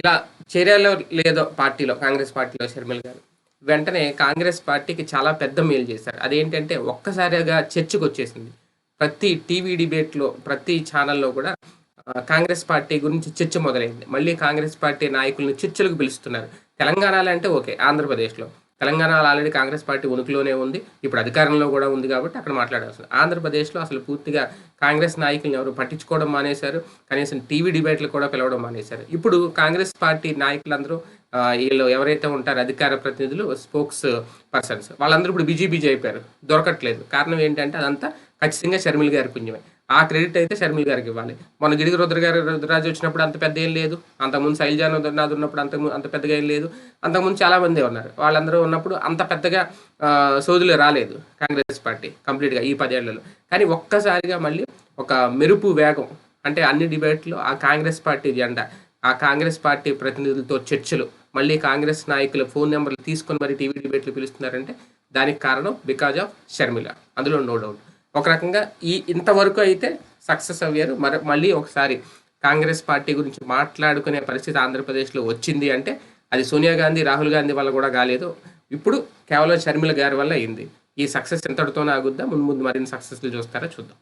ఇలా చేరాలో లేదో పార్టీలో కాంగ్రెస్ పార్టీలో షర్మిల గారు. వెంటనే కాంగ్రెస్ పార్టీకి చాలా పెద్ద మేలు చేశారు. అదేంటంటే ఒక్కసారిగా చర్చకు వచ్చేసింది ప్రతి టీవీ డిబేట్లో ప్రతి ఛానల్లో కూడా కాంగ్రెస్ పార్టీ గురించి చర్చ మొదలైంది. మళ్ళీ కాంగ్రెస్ పార్టీ నాయకులను చర్చలకు పిలుస్తున్నారు. తెలంగాణలో అంటే ఓకే ఆంధ్రప్రదేశ్లో. తెలంగాణలో ఆల్రెడీ కాంగ్రెస్ పార్టీ ఉనికిలోనే ఉంది. ఇప్పుడు అధికారంలో కూడా ఉంది కాబట్టి అక్కడ మాట్లాడాల్సింది. ఆంధ్రప్రదేశ్లో అసలు పూర్తిగా కాంగ్రెస్ నాయకులను ఎవరు పట్టించుకోవడం మానేశారు. కనీసం టీవీ డిబేట్లు కూడా పిలవడం మానేశారు. ఇప్పుడు కాంగ్రెస్ పార్టీ నాయకులందరూ వీళ్ళు ఎవరైతే ఉంటారో అధికార ప్రతినిధులు స్పోక్స్ పర్సన్స్ వాళ్ళందరూ ఇప్పుడు బిజీ బిజీ అయిపోయారు. దొరకట్లేదు. కారణం ఏంటంటే అదంతా ఖచ్చితంగా షర్మిల్ గారి పుణ్యమే. ఆ క్రెడిట్ అయితే షర్మిల్ గారికి ఇవ్వాలి. మన గిడిగి రుద్ర గారు రుద్రరాజు వచ్చినప్పుడు అంత పెద్ద ఏం లేదు. అంతకుముందు శైలజా రుద్రనాథ్ ఉన్నప్పుడు అంత అంత పెద్దగా ఏం లేదు. అంతకుముందు చాలామంది ఉన్నారు. వాళ్ళందరూ ఉన్నప్పుడు అంత పెద్దగా సోదులు రాలేదు కాంగ్రెస్ పార్టీ కంప్లీట్గా ఈ పదేళ్ళలో. కానీ ఒక్కసారిగా మళ్ళీ ఒక మెరుపు వేగం అంటే అన్ని డిబేట్లు ఆ కాంగ్రెస్ పార్టీ జెండా ఆ కాంగ్రెస్ పార్టీ ప్రతినిధులతో చర్చలు మళ్ళీ కాంగ్రెస్ నాయకుల ఫోన్ నెంబర్లు తీసుకొని మరి టీవీ డిబేట్లు పిలుస్తున్నారంటే దానికి కారణం బికాజ్ ఆఫ్ షర్మిల. అందులో నో డౌట్. ఒక రకంగా ఈ ఇంతవరకు అయితే సక్సెస్ అయ్యారు. మరి మళ్ళీ ఒకసారి కాంగ్రెస్ పార్టీ గురించి మాట్లాడుకునే పరిస్థితి ఆంధ్రప్రదేశ్లో వచ్చింది అంటే అది సోనియా గాంధీ రాహుల్ గాంధీ వల్ల కూడా కాలేదు. ఇప్పుడు కేవలం షర్మిల గారి వల్ల అయింది. ఈ సక్సెస్ ఎంతటితోనే ఆగుద్దా. ముందు ముందు మరిన్ని సక్సెస్లు చూస్తారా చూద్దాం.